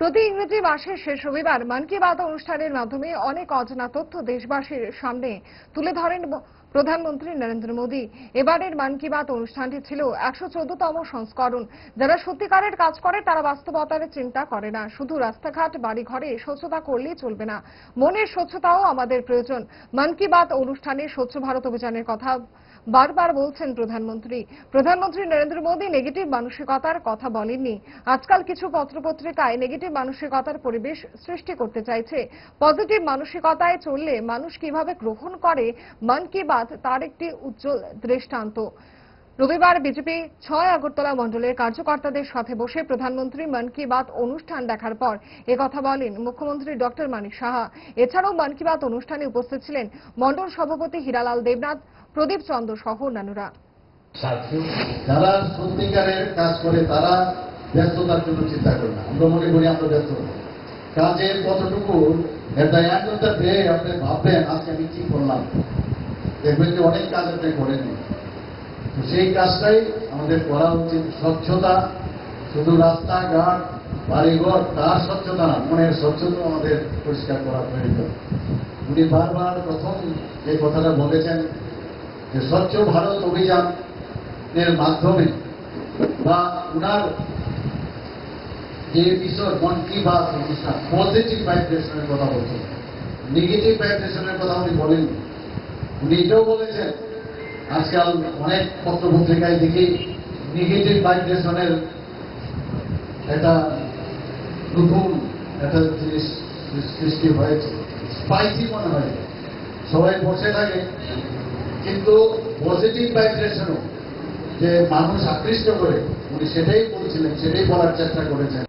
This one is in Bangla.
প্রতি ইংরেজি মাসের শেষ রবিবার মন কি বাত অনুষ্ঠানের মাধ্যমে অনেক অজানা তথ্য দেশবাসীর সামনে তুলে ধরেন প্রধানমন্ত্রী নরেন্দ্র মোদী। এবারের মন কি বাত অনুষ্ঠানটি ছিল একশো চোদ্দতম সংস্করণ। যারা সত্যিকারের কাজ করে, তারা বাস্তবতার চিন্তা করে না। শুধু রাস্তাঘাট, বাড়িঘরে স্বচ্ছতা করলেই চলবে না। মনের স্বচ্ছতাও আমাদের প্রয়োজন। মন কি বাত অনুষ্ঠানে স্বচ্ছ ভারত অভিযানের কথা বারবার বলছেন প্রধানমন্ত্রী। প্রধানমন্ত্রী নরেন্দ্র মোদী নেগেটিভ মানসিকতার কথা বলেননি। আজকাল কিছু পত্রপত্রিকায় নেগেটিভ মানসিকতার পরিবেশ সৃষ্টি করতে চাইছে। পজিটিভ মানসিকতায় চললে মানুষ কীভাবে গ্রহণ করে, মন কি বাত তার একটি উজ্জ্বল দৃষ্টান্ত। রবিবার বিজেপি ছয় আগরতলা মণ্ডলের কার্যকর্তাদের সাথে বসে প্রধানমন্ত্রী মন কি বাত অনুষ্ঠান দেখার পর একথা বলেন মুখ্যমন্ত্রী ডক্টর মানিক সাহা। এছাড়াও মন কি বাত অনুষ্ঠানে উপস্থিত ছিলেন মণ্ডল সভাপতি হীরালাল দেবনাথ, প্রদীপ চন্দ্র সহ অন্যান্যরা। কাজের কতটুকু আপনি ভাববেন, আজকে আমি কি করলাম? দেখবেন যে অনেক কাজ আপনি করেননি তো সেই কাজটাই আমাদের করা উচিত। স্বচ্ছতা, শুধু রাস্তাঘাট, বাড়িঘর, তার স্বচ্ছতা না, মনের স্বচ্ছতা আমাদের পরিষ্কার করা প্রয়োজন। উনি বারবার প্রথম যে কথাটা বলেছেন যে, স্বচ্ছ ভারত অভিযানের মাধ্যমে বা উনার যে বিষয় মন কি বাত অনুষ্ঠান পজিটিভ ভাইব্রেশনের কথা বলছেন। নেগেটিভ ভাইব্রেশনের কথা উনি বলেন এটাও বলেছেন, আজকাল অনেক পত্র পত্রিকায় দেখি নেগেটিভ ভাইব্রেশনের একটা নতুন একটা জিনিস সৃষ্টি হয়েছে। স্পাইসি মনে হয়। সবাই বসে থাকে, কিন্তু পজিটিভ ভাইব্রেশনও যে মানুষ আকৃষ্ট করে, উনি সেটাই বলছিলেন, সেটাই বলার চেষ্টা করেছেন।